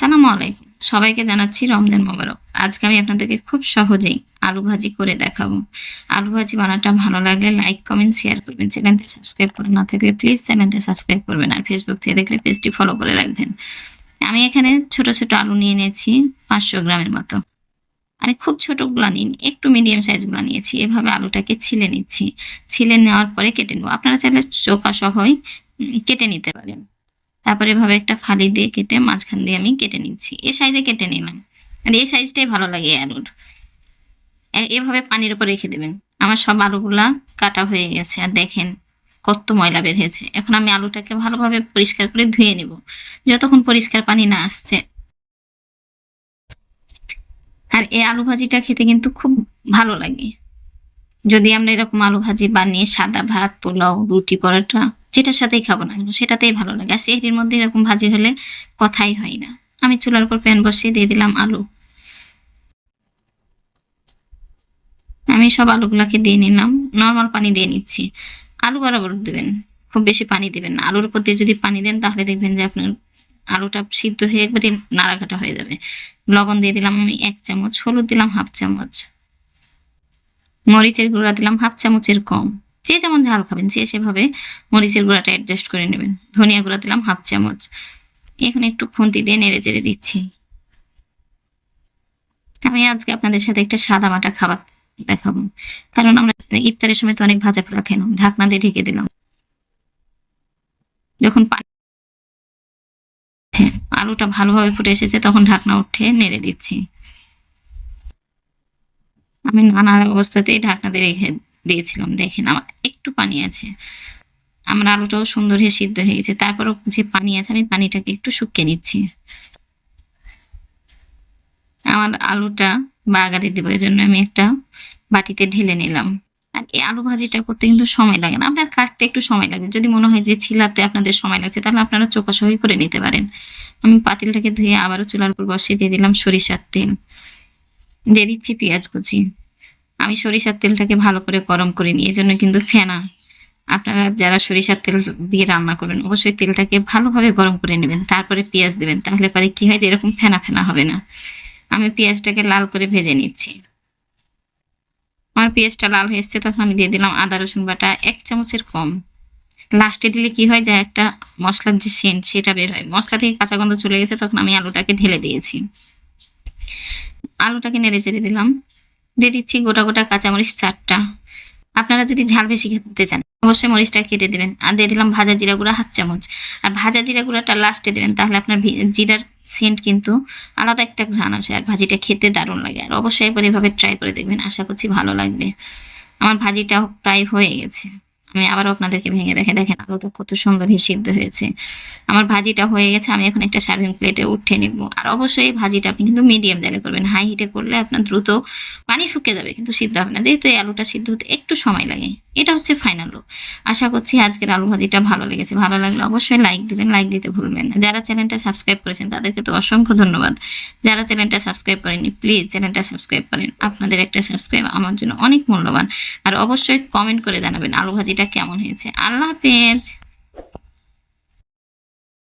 আসসালামু আলাইকুম। সবাইকে জানাচ্ছি রমজান মোবারক। আজকে আমি আপনাদেরকে খুব সহজেই আলু ভাজি করে দেখাবো। আলু ভাজি বানাটা ভালো লাগলে লাইক কমেন্ট শেয়ার করবেন। চ্যানেলটা সাবস্ক্রাইব করে না থাকলে প্লিজ চ্যানেলটা সাবস্ক্রাইব করবেন আর ফেসবুক থেকে দেখলে পেজটি ফলো করে রাখবেন। আমি এখানে ছোট ছোট আলু নিয়ে নিয়েছি পাঁচশো গ্রামের মতো। আমি খুব ছোটগুলো নিন একটু মিডিয়াম সাইজগুলো নিয়েছি। এভাবে আলুটাকে ছিলে নিচ্ছি। ছিলে নেওয়ার পরে কেটে নেব। আপনারা চাইলে চোখা সহই কেটে নিতে পারেন। তারপরে এভাবে একটা ফালি দিয়ে কেটে মাঝখান দিয়ে আমি কেটে নিচ্ছি। এ সাইজে কেটে নিলাম। আর এই সাইজটাই ভালো লাগে আলুর এভাবে পানির উপর রেখে দেবেন। আমার সব আলুগুলা কাটা হয়ে গেছে। আর দেখেন কত ময়লা বের হয়েছে। এখন আমি আলুটাকে ভালোভাবে পরিষ্কার করে ধুয়ে নেব। যতক্ষণ পরিষ্কার পানি না আসছে। আর এই আলু ভাজিটা খেতে কিন্তু খুব ভালো লাগে। যদি আমরা এরকম আলু ভাজি বানিয়ে সাদা ভাত, পোলাও, রুটি, পরোটা যেটার সাথেই খাব না কেন সেটাতেই ভালো লাগে। আর সেটির মধ্যে এরকম ভাজি হলে কথাই হয় না। আমি চুলার উপর প্যান বসিয়ে দিয়ে দিলাম আলু। আমি সব আলুগুলাকে দিয়ে নিলাম। নর্মাল পানি দিয়ে নিচ্ছি। আলু বরাবর দেবেন। খুব বেশি পানি দেবেন না। আলুর উপর দিয়ে যদি পানি দেন তাহলে দেখবেন যে আপনার আলুটা সিদ্ধ হয়ে একবারে নাড়াঘাটা হয়ে যাবে। লবণ দিয়ে দিলাম আমি এক চামচ, হলুদ দিলাম হাফ চামচ, মরিচের গুঁড়া দিলাম হাফ চামচের কম। যে যেমন ঝাল খাবেন সে সেভাবে মরিচের গুঁড়াটা অ্যাডজাস্ট করে নেবেন। ধনিয়া গুঁড়া দিলাম হাফ চামচ। এখন একটু খুন্তি দিয়ে নেড়ে চেড়ে দিচ্ছি। আমি আজকে আপনাদের সাথে একটা সাদা মাটা খাবার দেখাবো। কারণ আমরা ইফতারের সময় তো অনেক ভাজা পোড়া খেলাম, ঢাকনা দিয়ে ঢেকে দিলাম। যখন পানি আলুটা ভালোভাবে ফুটে এসেছে, তখন ঢাকনা উঠে নেড়ে দিচ্ছি। আমি নানা অবস্থাতেই ঢাকনা দিয়ে রেখে দিয়েছিলাম, দেখেন আমার একটু পানি আছে। আমার আলুটাও সুন্দর হয়ে সিদ্ধ হয়ে গেছে। তারপরও যে পানি আছে, আমি পানিটাকে একটু শুকিয়ে নিচ্ছি। আমার আলুটা বাগারে দেবো এই জন্য আমি একটা বাটিতে ঢেলে নিলাম। আর এই আলু ভাজিটা করতে কিন্তু সময় লাগে না। আপনার কাটতে একটু সময় লাগে। যদি মনে হয় যে ছিলাতে আপনাদের সময় লাগছে, তাহলে আপনারা চোপাসহি করে নিতে পারেন। আমি পাতিলটাকে ধুয়ে আবারও চুলার উপর বসিয়ে দিয়ে দিলাম সরিষার তেল। দিয়ে দিচ্ছি পেঁয়াজ কুচি। আমি সরিষার তেলটাকে ভালো করে গরম করে নিই এই জন্য কিন্তু ফেনা। আপনারা যারা সরিষার তেল দিয়ে রান্না করবেন, অবশ্যই তেলটাকে ভালোভাবে গরম করে নেবেন, তারপরে পেঁয়াজ দেবেন, তাহলে পরে কি হয় যে এরকম ফেনা ফেনা হবে না। আমি পেঁয়াজটাকে লাল করে ভেজে নিচ্ছি। আমার পেঁয়াজটা লাল হয়ে এসছে, তখন আমি দিয়ে দিলাম আদা, রসুন বাটা, এক চামচের কম। লাস্টে দিলে কি হয় যে একটা মশলার যে সেন্ট, সেটা বের হয়। মশলা থেকে কাঁচা গন্ধ চলে গেছে, তখন আমি আলুটাকে ঢেলে দিয়েছি। আলুটাকে নেড়ে চেড়ে দিলাম। দিয়ে দিচ্ছি গোটা গোটা কাঁচামরিচ চারটা। আপনারা যদি ঝাল বেশি খেতে চান, অবশ্যই মরিচটা কেটে দেবেন। আর দিয়ে দিলাম ভাজা জিরা গুঁড়া হাফ চামচ। আর ভাজা জিরা গুঁড়াটা লাস্টে দেবেন, তাহলে আপনার জিরার সেন্ট কিন্তু আলাদা একটা ঘ্রাণ আসে। আর ভাজিটা খেতে দারুণ লাগে। আর অবশ্যই একবার এভাবে ট্রাই করে দেখবেন, আশা করছি ভালো লাগবে। আমার ভাজিটাও প্রায় হয়ে গেছে। আমি আবার আপনাদেরকে ভেঙে দেখে, দেখেন আলুটা কত সুন্দর সিদ্ধ হয়েছে। আমার ভাজিটা হয়ে গেছে, আমি এখন একটা সার্ভিং প্লেটে উঠে নিব। আর অবশ্যই এই ভাজিটা আপনি কিন্তু মিডিয়াম জালে করবেন। হাই হিটে করলে আপনার দ্রুত পানি শুকিয়ে যাবে, কিন্তু সিদ্ধ হবে না। যেহেতু এই আলুটা সিদ্ধ হতে একটু সময় লাগে। এটা হচ্ছে ফাইনাল লুক আশা করছি আজকের আলু ভাজিটা ভালো লেগেছে। ভালো লাগলে অবশ্যই লাইক দিবেন লাইক দিতে ভুলবেন না। যারা চ্যানেলটা সাবস্ক্রাইব করেছেন, তাদেরকে তো অসংখ্য ধন্যবাদ। যারা চ্যানেলটা সাবস্ক্রাইব করেনি প্লিজ চ্যানেলটা সাবস্ক্রাইব করেন। আপনাদের একটা সাবস্ক্রাইব আমার জন্য অনেক মূল্যবান। আর অবশ্যই কমেন্ট করে জানাবেন আলু ভাজিটা কেমন হয়েছে। আল্লাহ হাফেজ!